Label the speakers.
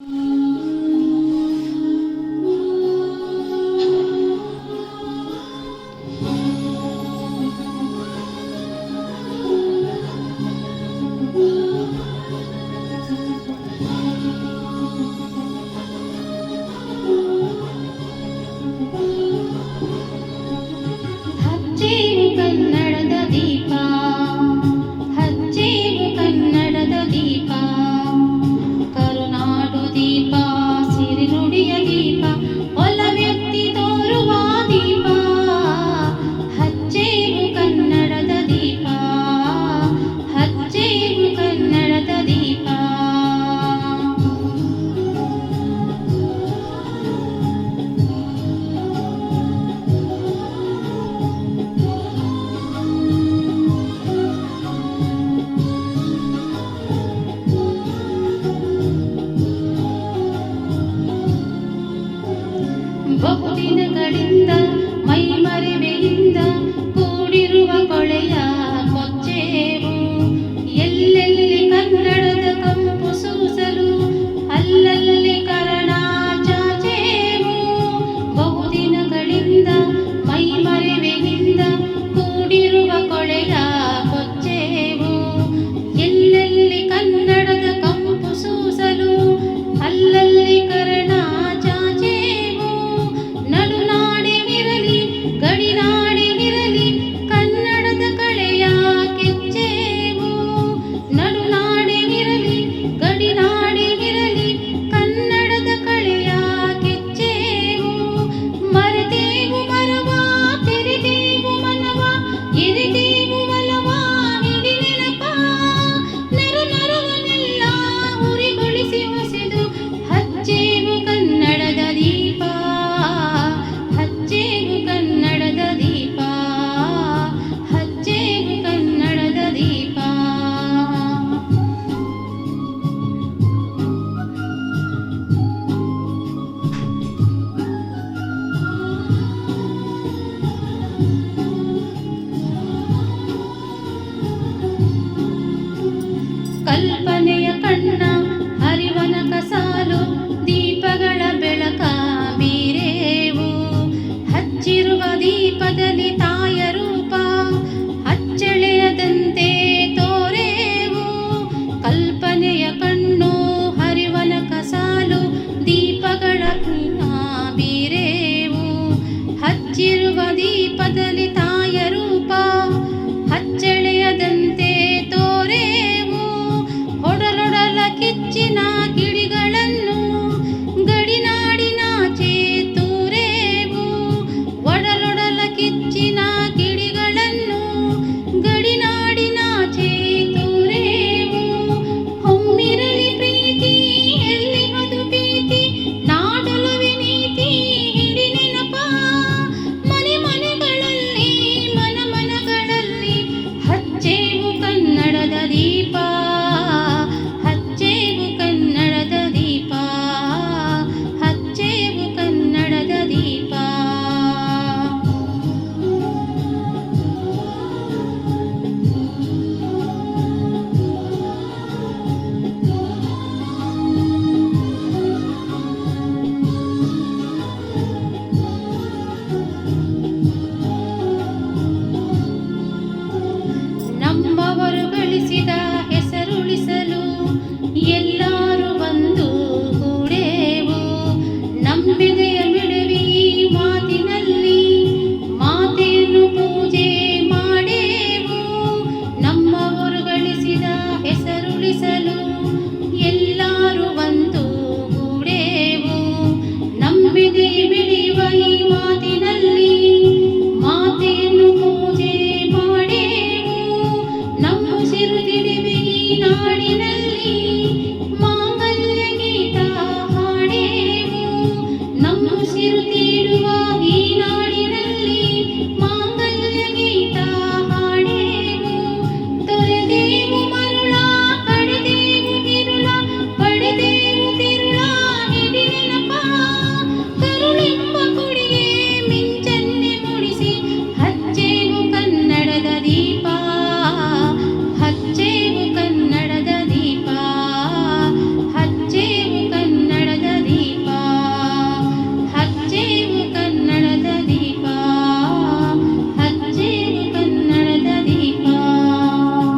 Speaker 1: you. ಕಲ್ಪನೆಯ ಕಣ್ಣ ಹರಿವನ ಕಸಾಲು ದೀಪಗಳ ಬೆಳಕ ಬೀರೇವು. ಹಚ್ಚಿರುವ ದೀಪದಲ್ಲಿ ತಾ